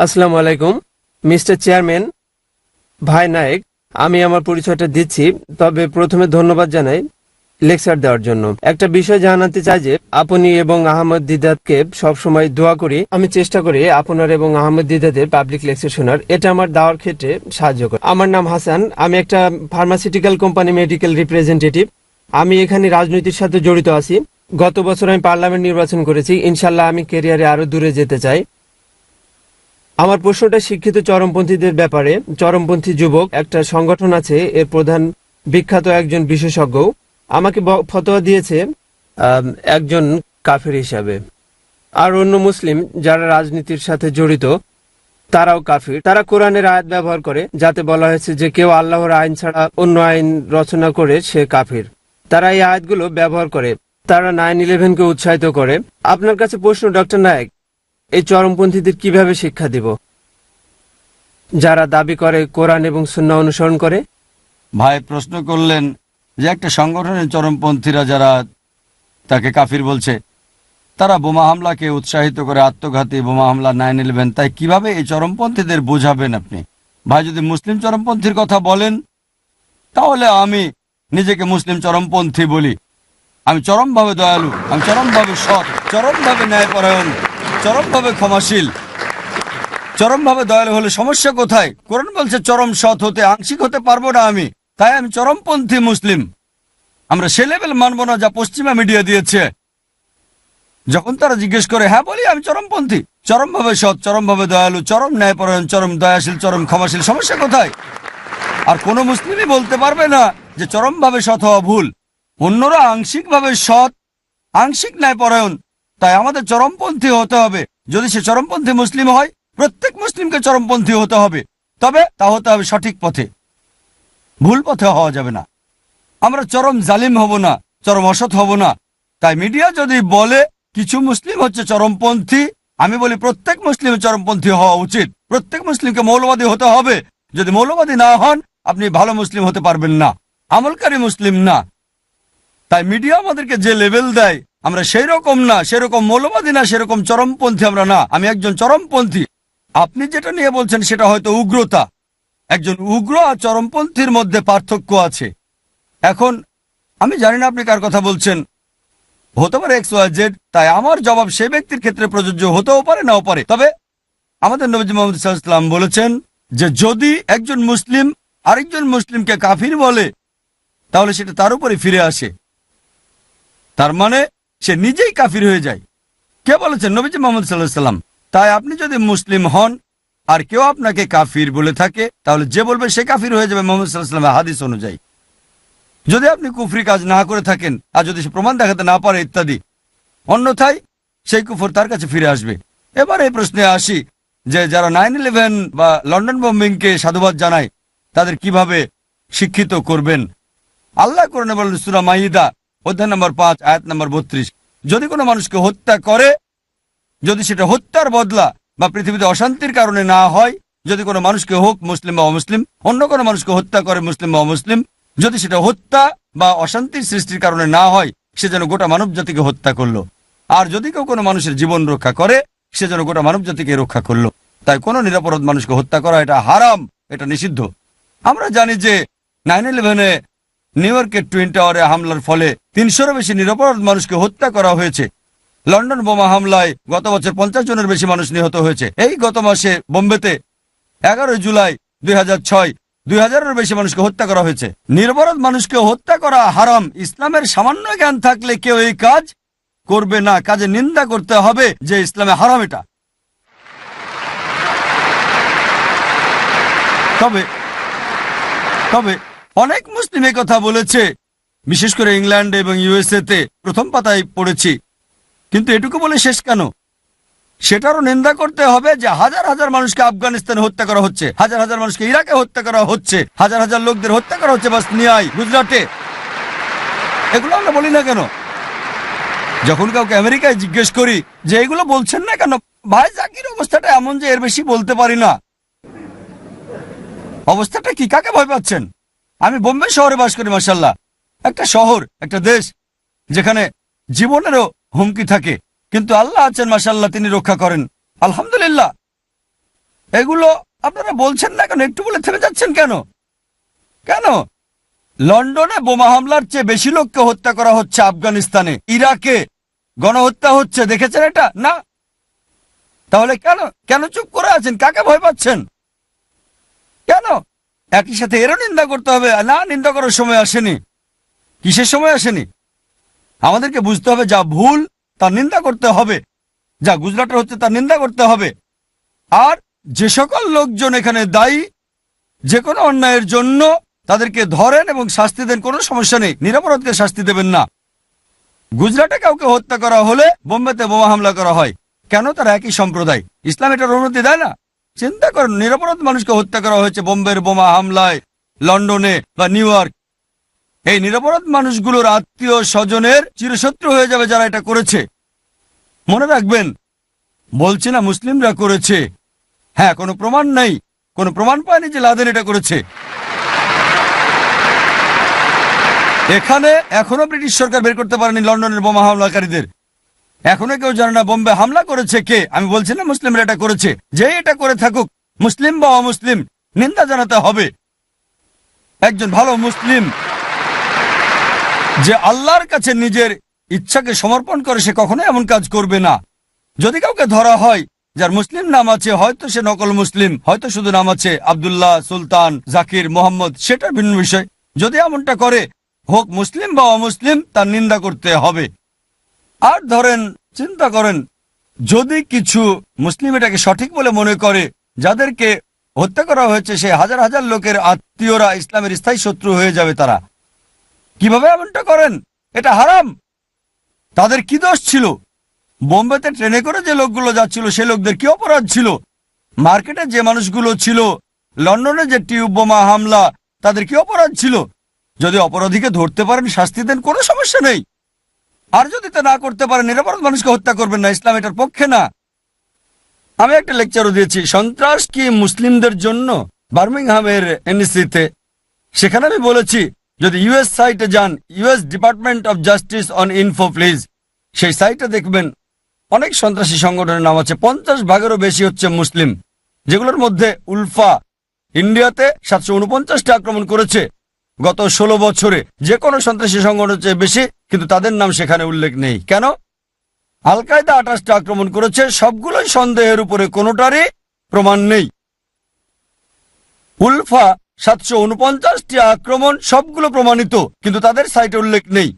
আসসালামু আলাইকুম, mister chairman, ভাই নায়েক, আমি আমার পরিচয়টা দিচ্ছি, তবে প্রথমে ধন্যবাদ জানাই লেকচার দেওয়ার জন্য। একটা বিষয় জানাতে চাই যে, আপনি এবং আহমদ দিদাতকে সবসময় দোয়া করি, আমি চেষ্টা করি আপনার এবং আহমদ দিদাদের পাবলিক লেকচার শোনার। এটা আমার দেওয়ার ক্ষেত্রে সাহায্য করে। আমার নাম হাসান, আমি একটা ফার্মাসিউটিক্যাল কোম্পানি মেডিকেল রিপ্রেজেন্টেটিভ আমি এখানে রাজনীতির সাথে জড়িত আছি। গত বছর আমি পার্লামেন্ট নির্বাচন করেছি। ইনশাল্লাহ আমি কেরিয়ারে আরও দূরে যেতে চাই। আমার প্রশ্নটা শিক্ষিত চরমপন্থীদের ব্যাপারে। চরমপন্থী যুবক, একটা সংগঠন আছে, এর প্রধান বিখ্যাত একজন বিশেষজ্ঞ। আমাকে ফতোয়া দিয়েছে একজন কাফের হিসাবে। আর অন্য মুসলিম যারা রাজনীতির সাথে জড়িত, তারাও কাফির। তারা কোরআনের আয়াত ব্যবহার করে, যাতে বলা হয়েছে যে কেউ আল্লাহর আইন ছাড়া অন্য আইন রচনা করে, সে কাফির। তারা এই আয়াতগুলো ব্যবহার করে, তারা নাইন ইলেভেনকে উৎসাহিত করে। আপনার কাছে প্রশ্ন, ডক্টর নায়ক এই চরমপন্থীদের কীভাবে শিক্ষা দিব? যারা দাবি করে কোরআন এবং সুন্না অনুসরণ করে? ভাই, প্রশ্ন করলেন যে একটা সংগঠনের চরমপন্থীরা যারা তাকে কাফির বলছে, তারা বোমা হামলাকে উৎসাহিত করে আত্মঘাতী বোমা হামলা নাইন ইলেভেন তাই কীভাবে এই চরমপন্থীদের বোঝাবেন আপনি? ভাই, যদি মুসলিম চরমপন্থীর কথা বলেন, তাহলে আমি নিজেকে মুসলিম চরমপন্থী বলি। আমি চরমভাবে দয়ালু, আমি চরমভাবে সৎ, চরমভাবে ন্যায়পরায়ণ। চরমভাবে ক্ষমাশীল। চরমভাবে দয়ালু হলে সমস্যা কোথায়? কোরআন বলছে, চরম সৎ হতে আংশিক হতে পারব না আমি। তাই আমি চরমপন্থী মুসলিম। আমরা সে লেভেল মানবো না যা পশ্চিমা মিডিয়া দিয়েছে। যখন তারা জিজ্ঞেস করে হ্যাঁ বলি, আমি চরমপন্থী। চরমভাবে সৎ, চরমভাবে দয়ালু, চরম ন্যায়পরায়ণ, চরম দয়াশীল, চরম ক্ষমাশীল, সমস্যা কোথায়? আর কোনো মুসলিমই বলতে পারবে না যে চরমভাবে সৎ হওয়া ভুল। অন্যরা আংশিকভাবে সৎ, আংশিক ন্যায়পরায়ণ তাই আমাদের চরমপন্থী হতে হবে। যদি সে চরমপন্থী মুসলিম হয়, প্রত্যেক মুসলিমকে চরমপন্থী হতে হবে। তবে তা হতে হবে সঠিক পথে। ভুল পথে হওয়া যাবে না। আমরা চরম জালিম হব না, চরম অসৎ হব না। তাই মিডিয়া যদি বলে, কিছু মুসলিম হচ্ছে চরমপন্থী, আমি বলি প্রত্যেক মুসলিমের চরমপন্থী হওয়া উচিত। প্রত্যেক মুসলিমকে মৌলবাদী হতে হবে। যদি মৌলবাদী না হন, আপনি ভালো মুসলিম হতে পারবেন না। আমলকারী মুসলিম না। তাই মিডিয়া আমাদেরকে যে লেভেল দেয় আমরা সেই রকম না, সেরকম মৌলবাদী না, সেরকম চরমপন্থী আমরা না। আমি একজন চরমপন্থী। আপনি যেটা নিয়ে বলছেন সেটা হয়তো উগ্রতা। একজন উগ্র আর চরমপন্থীর মধ্যে পার্থক্য আছে। এখন, আমি জানি না আপনি কার কথা বলছেন। হতে পারে এক্স ওয়াই জেড তাই আমার জবাব সে ব্যক্তির ক্ষেত্রে প্রযোজ্য হতেও পারে, নাও পারে। তবে আমাদের নবীজি মোহাম্মদ সাল্লাম বলেছেন যে, যদি একজন মুসলিম আরেকজন মুসলিমকে কাফির বলে, তাহলে সেটা তার উপরে ফিরে আসে। তার মানে সে নিজেই কাফির হয়ে যায়। কে বলেছেন? নবীজি মোহাম্মদ সাল্লাহ সাল্লাম, তাই আপনি যদি মুসলিম হন আর কেউ আপনাকে কাফির বলে থাকে, তাহলে যে বলবে সে কাফির হয়ে যাবে মোহাম্মদ সাল্লাহ সাল্লামের হাদিস অনুযায়ী। যদি আপনি কুফরি কাজ না করে থাকেন, আর যদি সে প্রমাণ দেখাতে না পারে ইত্যাদি, অন্যথায় সেই কুফর তার কাছে ফিরে আসবে। এবার এই প্রশ্নে আসি যে, যারা নাইন ইলেভেন বা লন্ডন বোম্বিংকে সাধুবাদ জানায়, তাদের কীভাবে শিক্ষিত করবেন? আল্লাহ করে বলেন সুরা মাহিদা অধ্যায় নম্বর পাঁচ, আয়াত নম্বর বত্রিশ। যদি কোনো মানুষকে হত্যা করে, যদি সেটা হত্যার বদলা বা পৃথিবীতে অশান্তির কারণে না হয়, যদি কোনো মানুষকে হোক মুসলিম বা অমুসলিম, অন্য কোনো মানুষকে হত্যা করে মুসলিম বা অমুসলিম, যদি সেটা হত্যা বা অশান্তির সৃষ্টির কারণে না হয়, সে যেন গোটা মানব জাতিকে হত্যা করল। আর যদি কেউ কোনো মানুষের জীবন রক্ষা করে, সে যেন গোটা মানব জাতিকে রক্ষা করল। তাই কোনো নিরাপরাধ মানুষকে হত্যা করা এটা হারাম, এটা নিষিদ্ধ। আমরা জানি যে নাইন ইলেভেনে নিউ ইয়র্কের টুইন টাওয়ারে হামলার ফলে তিনশোরও বেশি নিরপরাধ মানুষকে হত্যা করা হয়েছে। লন্ডন বোমা হামলায় গত বছর পঞ্চাশ জনের বেশি মানুষ নিহত হয়েছে। এই গত মাসে বোম্বেতে এগারোই জুলাই দুই হাজার ছয় দুই হাজারের বেশি মানুষকে হত্যা করা হয়েছে। নিরপরাধ মানুষকে হত্যা করা হারাম, ইসলামের সামান্য জ্ঞান থাকলে কেউ এই কাজ করবে না। কাজে নিন্দা করতে হবে যে ইসলামে হারাম এটা। তবে তবে অনেক মুসলিম কথা বলেছে। বিশেষ করে ইংল্যান্ড এবং ইউএসএ তে প্রথম পাতায় পড়েছি। কিন্তু এটুকু বলে শেষ কেন? সেটারও নিন্দা করতে হবে যে হাজার হাজার মানুষকে আফগানিস্তানে হত্যা করা হচ্ছে, হাজার হাজার মানুষকে ইরাকে হত্যা করা হচ্ছে, হাজার হাজার লোকদের হত্যা করা হচ্ছে বাসনিয়ায়, গুজরাটে। এগুলো আমরা বলি না কেন? যখন কাউকে আমেরিকায় জিজ্ঞেস করি যে এগুলো বলছেন না কেন? ভাই, জাকির, অবস্থাটা এমন যে এর বেশি বলতে পারি না। অবস্থাটা কি? কাকে ভয় পাচ্ছেন? আমি বোম্বে শহরে বাস করি মাসাল্লাহ একটা শহর, একটা দেশ, যেখানে জীবনেরও হুমকি থাকে। কিন্তু আল্লাহ আছেন মাসাল্লাহ তিনি রক্ষা করেন। আলহামদুলিল্লাহ। এগুলো আপনারা বলছেন না কেন? একটু বলে থেমে যাচ্ছেন কেন? কেন? লন্ডনে বোমা হামলার চেয়ে বেশি লোককে হত্যা করা হচ্ছে আফগানিস্তানে। ইরাকে গণহত্যা হচ্ছে, দেখেছেন এটা? না? তাহলে কেন? কেন চুপ করে আছেন? কাকে ভয় পাচ্ছেন? কেন? একই সাথে এরও নিন্দা করতে হবে। না, নিন্দা করার সময় আসেনি। কিসের সময় আসেনি? আমাদেরকে বুঝতে হবে, যা ভুল, তার নিন্দা করতে হবে। যা গুজরাটে হচ্ছে, তার নিন্দা করতে হবে। আর যে সকল লোকজন এখানে দায়ী, যে কোনো অন্যায়ের জন্য তাদেরকে ধরেন এবং শাস্তি দেন, কোনো সমস্যা নেই। নিরাপরাধকে শাস্তি দেবেন না। গুজরাটে কাউকে হত্যা করা হলে বোম্বেতে বোমা হামলা করা হয়। কেন তারা একই সম্প্রদায়? ইসলাম এটার অনুমতি দেয় না? চিন্তা করেন, নিরাপরাধ মানুষকে হত্যা করা হয়েছে বোম্বের বোমা হামলায়, লন্ডনে বা নিউ ইয়র্ক। এই নিরাপরাধ মানুষগুলোর আত্মীয় স্বজনের চিরশত্রু হয়ে যাবে যারা এটা করেছে। মনে রাখবেন, বলছি না মুসলিমরা করেছে। হ্যাঁ কোনো প্রমাণ নেই, কোনো প্রমাণ পায়নি যে লাদেন এটা করেছে। এখানে এখনও ব্রিটিশ সরকার বের করতে পারেনি লন্ডনের বোমা হামলাকারীদের। এখনও কেউ জানে না বোম্বে হামলা করেছে কে? আমি বলছি না মুসলিমরা এটা করেছে। যে এটা করে থাকুক, মুসলিম বা অমুসলিম, নিন্দা জানাতে হবে। একজন ভালো মুসলিম যে আল্লাহর কাছে নিজের ইচ্ছাকে সমর্পণ করে, সে কখনো এমন কাজ করবে না। যদি কাউকে ধরা হয়, যার মুসলিম নাম আছে, হয়তো সে নকল মুসলিম, হয়তো শুধু নাম আছে আব্দুল্লাহ, সুলতান, জাকির, মোহাম্মদ, সেটার ভিন্ন বিষয়। যদি এমনটা করে, হোক মুসলিম বা অমুসলিম, তার নিন্দা করতে হবে। আর ধরেন, চিন্তা করেন, যদি কিছু মুসলিম এটাকে সঠিক বলে মনে করে, যাদেরকে হত্যা করা হয়েছে, সে হাজার হাজার লোকের আত্মীয়রা ইসলামের স্থায়ী শত্রু হয়ে যাবে তারা। কীভাবে এমনটা করেন? এটা হারাম। তাদের কি দোষ ছিল? বোম্বেতে ট্রেনে করে যে লোকগুলো যাচ্ছিল, সে লোকদের কি অপরাধ ছিল? মার্কেটে যে মানুষগুলো ছিল, লন্ডনে যে টিউব বোমা হামলা, তাদের কি অপরাধ ছিল? যদি অপরাধীকে ধরতে পারেন, শাস্তি দেন, কোনো সমস্যা নেই। আর যদি তা না করতে পারেন নিরাপরাধ মানুষকে হত্যা করবেন না, ইসলাম এটার পক্ষে না। আমি একটা লেকচারও দিয়েছি, সন্ত্রাস কি মুসলিমদের জন্য? বার্মিংহামের এনএসিতে। সেখানে আমি বলেছি, যদি ইউএস সাইটে যান US department of justice on info, please. সেই সাইটে দেখবেন, অনেক সন্ত্রাসী সংগঠনের নাম আছে। পঞ্চাশ ভাগেরও বেশি হচ্ছে মুসলিম, যেগুলোর মধ্যে উলফা ইন্ডিয়াতে সাতশো আক্রমণ করেছে। গত ষোলো বছরে যে কোনো সন্ত্রাসী সংগঠনের চেয়ে বেশি, কিন্তু তাদের নাম সেখানে উল্লেখ নেই। কেন? আল কায়দা আঠাশটা আক্রমণ করেছে, সবগুলোই সন্দেহের উপরে, কোনোটারই প্রমাণ নেই। উলফা সাতশো উনপঞ্চাশটি আক্রমণ, সবগুলো প্রমাণিত, কিন্তু তাদের সাইটে উল্লেখ নেই।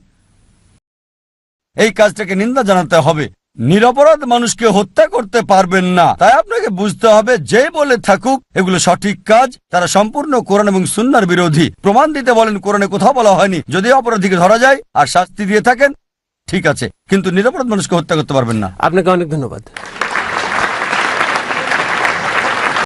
এই কাজটাকে নিন্দা জানাতে হবে। নিরপরাধ মানুষকে হত্যা করতে পারবেন না। তাই আপনাকে বুঝতে হবে যে বলে থাকুক, এগুলো সঠিক কাজ। তারা সম্পূর্ণ কোরআন এবং সুন্নার বিরোধী। প্রমাণ দিতে বলেন, কোরআনে কোথাও বলা হয়নি। যদি অপরাধীকে ধরা যায় আর শাস্তি দিয়ে থাকেন, ঠিক আছে। কিন্তু নিরাপরাধ মানুষকে হত্যা করতে পারবেন না। আপনাকে অনেক ধন্যবাদ।